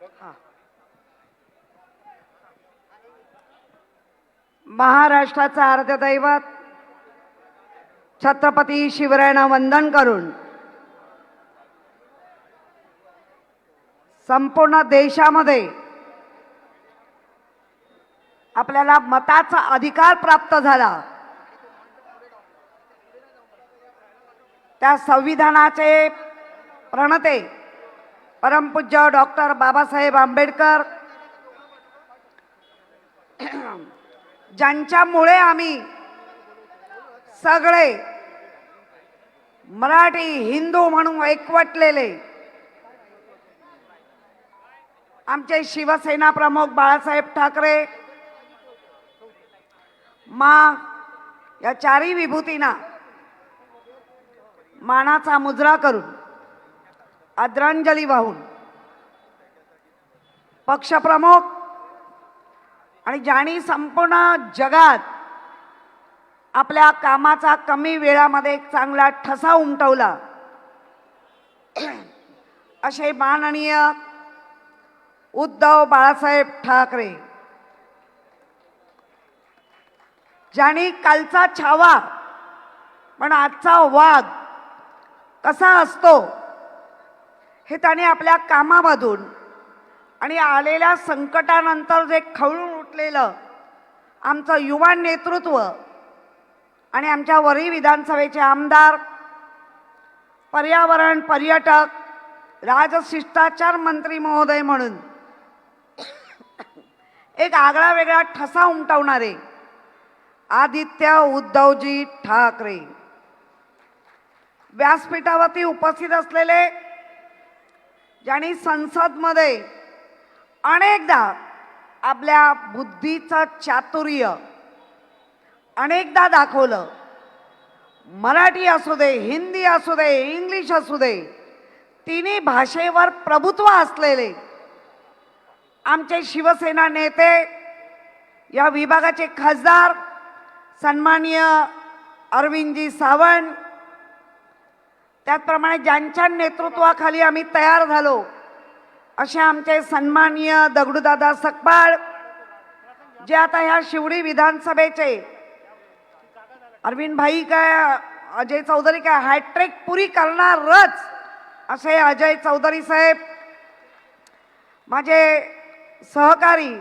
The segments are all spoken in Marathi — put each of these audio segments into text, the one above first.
तिकडची महाराष्ट्राचं अर्धदैवत छत्रपती शिवरायांना वंदन करून संपूर्ण देशामध्ये आपल्याला मताचा अधिकार प्राप्त झाला. त्या संविधानाचे प्रणते परमपूज्य डॉक्टर बाबासाहेब आंबेडकर. ज्यांच्यामुळे आम्ही सगळे मराठी हिंदू म्हणून एकवटलेले. आमचे शिवसेना प्रमुख बाळासाहेब ठाकरे. मा या चारही विभूतींना मानाचा मुजरा करून आदरांजली वाहून. पक्षप्रमुख आणि ज्यांनी संपूर्ण जगात आपल्या कामाचा कमी वेळामध्ये एक चांगला ठसा उमटवला असे माननीय उद्धव बाळासाहेब ठाकरे ज्यांनी कालचा छावा पण आजचा वाद कसा असतो हे त्याने आपल्या कामामधून आणि आलेल्या संकटानंतर जे खवळून उठलेलं आमचं युवा नेतृत्व आणि आमच्या वरी विधानसभेचे आमदार पर्यावरण पर्यटक राजशिष्टाचार मंत्री महोदय म्हणून एक आगळा वेगळा ठसा उमटवणारे आदित्य उद्धवजी ठाकरे. व्यासपीठावरती उपस्थित असलेले ज्यांनी संसदमध्ये अनेकदा आपल्या बुद्धीचं चातुर्य अनेकदा दाखवलं. मराठी असू दे हिंदी असू दे इंग्लिश असू दे तिन्ही भाषेवर प्रभुत्व असलेले आमचे शिवसेना नेते या विभागाचे खासदार सन्माननीय अरविंदजी सावंत त्याचप्रमाणे ज्यांच्या नेतृत्वाखाली आम्ही तयार झालो असे आमचे सन्माननीय दगडूदादा सकपाळ जे आता ह्या शिवडी विधानसभेचे अरविंद भाई काय अजय चौधरी काय हॅट्रिक पुरी करणारच असे अजय चौधरी साहेब माझे सहकारी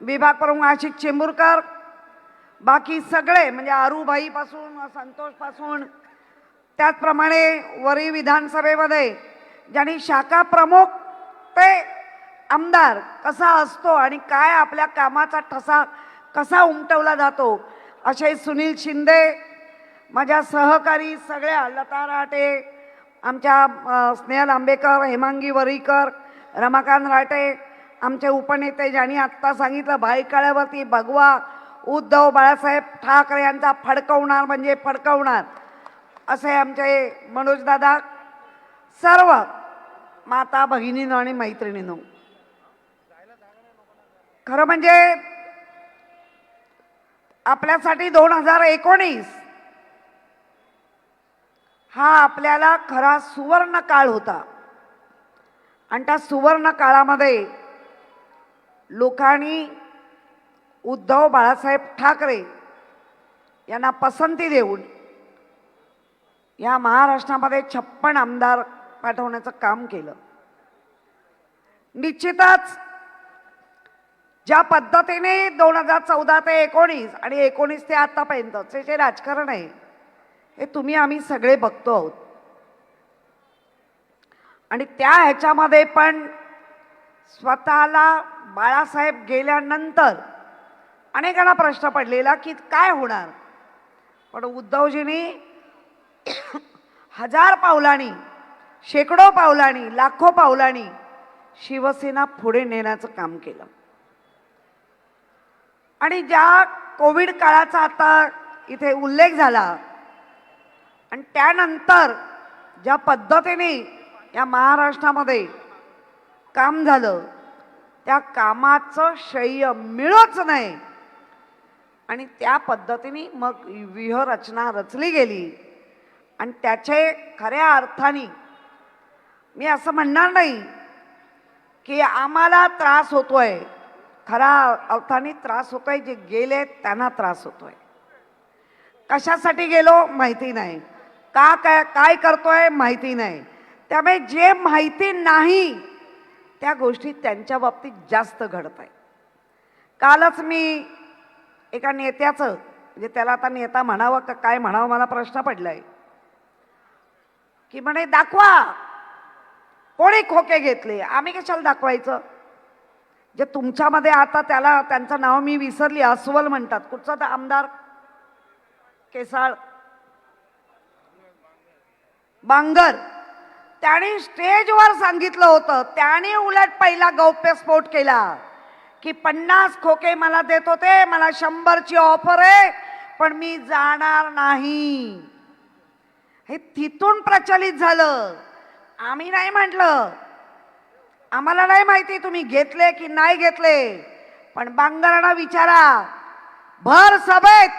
विभाग प्रमुख आशिक चेंबूरकर बाकी सगळे म्हणजे आरूबाईपासून संतोषपासून त्याचप्रमाणे वरी विधानसभेमध्ये ज्यांनी शाखा प्रमुख ते आमदार कसा असतो आणि काय आपल्या कामाचा ठसा कसा उमटवला जातो असे सुनील शिंदे माझ्या सहकारी सगळ्या लता राटे आमच्या स्नेहल आंबेकर हेमांगी वरीकर रमाकांत राटे आमचे उपनेते ज्यांनी आत्ता सांगितलं भाईकाळ्यावरती भगवा उद्धव बाळासाहेब ठाकरे यांचा फडकवणार म्हणजे फडकवणार. असे आमचे मनोजदादा सर्व माता भगिनीनं आणि मैत्रिणीनं. खरं म्हणजे आपल्यासाठी दोन हजार एकोणीस हा आपल्याला खरा सुवर्ण काळ होता. आणि त्या सुवर्ण काळामध्ये लोकांनी उद्धव बाळासाहेब ठाकरे यांना पसंती देऊन या महाराष्ट्रामध्ये छप्पन आमदार पाठवण्याचं काम केलं. निश्चितच ज्या पद्धतीने दोन हजार चौदा ते एकोणीस आणि एकोणीस ते आतापर्यंतचे जे राजकारण आहे हे तुम्ही आम्ही सगळे बघतो आहोत. आणि त्या ह्याच्यामध्ये पण स्वतःला बाळासाहेब गेल्यानंतर अनेकांना प्रश्न पडलेला की काय होणार? पण उद्धवजींनी हजार पावलांनी शेकडो पावलांनी लाखो पावलांनी शिवसेना पुढे नेण्याचं काम केलं. आणि ज्या कोविड काळाचा आता इथे उल्लेख झाला आणि त्यानंतर ज्या पद्धतीने या महाराष्ट्रामध्ये काम झालं त्या कामाचं श्रेय मिळच नाही. आणि त्या पद्धतीने मग व्यूहरचना रचली गेली. आणि त्याचे खऱ्या अर्थाने मी असं म्हणणार नाही की आम्हाला त्रास होतोय. खरा अर्थाने त्रास होतोय जे गेले त्यांना त्रास होतोय. कशासाठी गेलो माहिती नाही. का काय काय करतोय माहिती नाही. त्यामुळे जे माहिती नाही त्या गोष्टी त्यांच्या बाबतीत जास्त घडत आहे कालच मी एका नेत्याचं म्हणजे त्याला आता नेता म्हणावं का काय म्हणावं मला प्रश्न पडला आहे की म्हणे दाखवा. कोणी खोके घेतले? आम्ही कशाला दाखवायचं? जे तुमच्यामध्ये आता त्याला त्यांचं नाव मी विसरली अस्वल म्हणतात. कुठचा तर आमदार? केसाळ. बांगर. त्याने स्टेजवर सांगितलं होतं. त्याने उलट पहिला गौप्यस्फोट केला. की पन्नास खोके मला देत होते मला शंभरची ऑफर आहे पण मी जाणार नाही. हे तिथून प्रचलित झालं. आम्ही नाही म्हटलं. आम्हाला नाही माहिती तुम्ही घेतले की नाही घेतले. पण बांगरांना विचारा. भर सभेत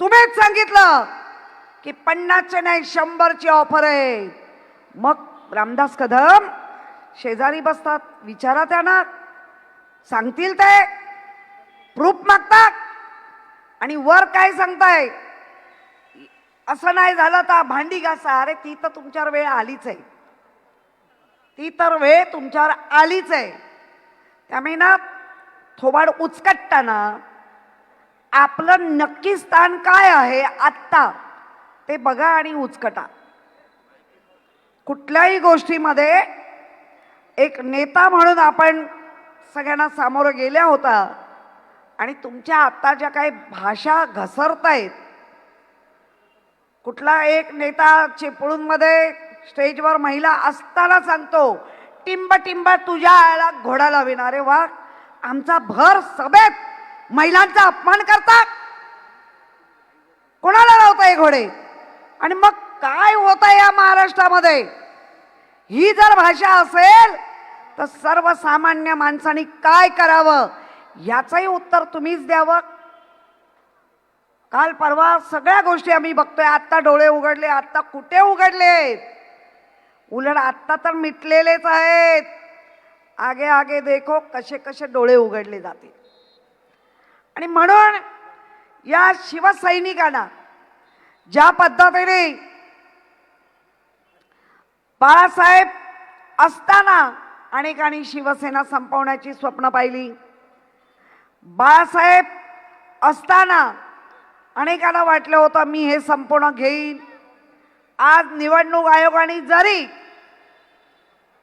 तुम्हीच सांगितलं की पन्नासचे नाही शंभरची ऑफर आहे. मग रामदास कदम शेजारी बसतात. विचारा त्यांना. सांगतील ते. प्रूफ मागतात. आणि वर काय सांगताय? असं नाही झालं तर भांडी घासा. अरे ती तर तुमच्यावर वेळ आलीच आहे. ती तर वेळ तुमच्यावर आलीच आहे. त्यामुळे ना थोबाड उचकटताना आपलं नक्की स्थान काय आहे आत्ता ते बघा आणि उचकटा. कुठल्याही गोष्टीमध्ये एक नेता म्हणून आपण सगळ्यांना सामोरं गेल्या होता आणि तुमच्या आत्ता ज्या काही भाषा घसरतायत कुठला एक नेता चिपळूणमध्ये स्टेजवर महिला असताना सांगतो टिंब टिंब तुझ्या आळा घोडा लावेन. अरे वा आमचा भर सभेत महिलांचा अपमान करतात. कोणाला लावताय घोडे? आणि मग काय होत आहे या महाराष्ट्रामध्ये? ही जर भाषा असेल तर सर्वसामान्य माणसाने काय करावं? याचंही उत्तर तुम्हीच द्यावं. काल परवा सगळ्या गोष्टी आम्ही बघतोय. आत्ता डोळे उघडले आत्ता कुठे उघडले उलट आत्ता तर मिटलेलेच आहेत. आगे आगे देखो कसे कसे डोळे उघडले जातील. आणि म्हणून या शिवसैनिकांना ज्या पद्धतीने बाळासाहेब असताना अनेकांनी शिवसेना संपवण्याची स्वप्न पाहिली. बाळासाहेब असताना अनेकांना वाटलं होतं मी हे संपूर्ण घेईन. आज निवडणूक आयोगाने जरी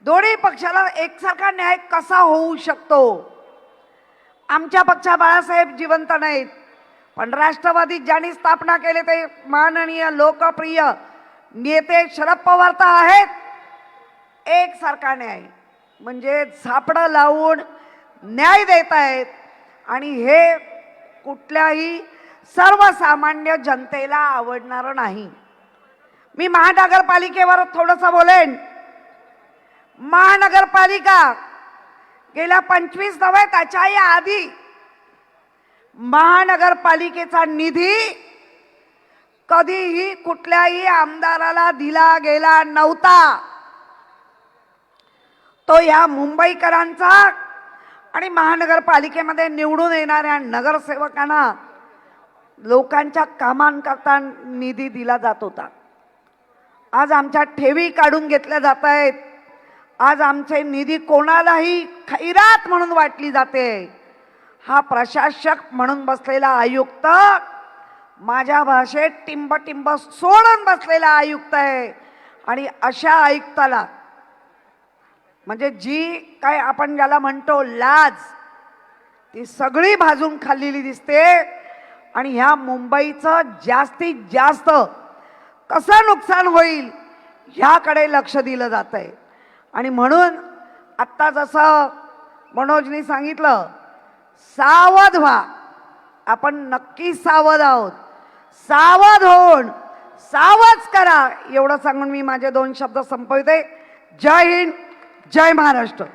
दोन्ही पक्षाला एकसारखा न्याय कसा होऊ शकतो? आमच्या पक्षा बाळासाहेब जिवंत नाहीत. पण राष्ट्रवादी ज्यांनी स्थापना केली ते माननीय लोकप्रिय नेते शरद पवार तर आहेत. एकसारखा न्याय म्हणजे झापडं लावून न्याय देत आहेत. आणि हे कुठल्याही सर्वसामान्य जनतेला आवडणारं नाही. मी महानगरपालिकेवर थोडंसं बोलेन. महानगरपालिका गेल्या पंचवीस नव्हे त्याच्याही आधी महानगरपालिकेचा निधी कधीही कुठल्याही आमदाराला दिला गेला नव्हता. तो या मुंबईकरांचा आणि महानगरपालिकेमध्ये निवडून येणाऱ्या नगरसेवकांना लोकांच्या कामांकरता निधी दिला जात होता. आज आमच्या ठेवी काढून घेतल्या जात आहेत. आज आमचे निधी कोणालाही खैरात म्हणून वाटली जाते. हा प्रशासक म्हणून बसलेला आयुक्त माझ्या भाषेत टिंब टिंब सोडून बसलेला आयुक्त आहे. आणि अशा आयुक्ताला म्हणजे जी काय आपण ज्याला म्हणतो लाज ती सगळी भाजून खाल्लेली दिसते. आणि ह्या मुंबईचं जास्तीत जास्त कसं नुकसान होईल ह्याकडे लक्ष दिलं जात आहे आणि म्हणून आत्ता जसं मनोजनी सांगितलं सावध व्हा. आपण नक्की सावध आहोत. सावध होऊन सावध करा. एवढं सांगून मी माझे दोन शब्द संपवते. जय हिंद जय महाराष्ट्र.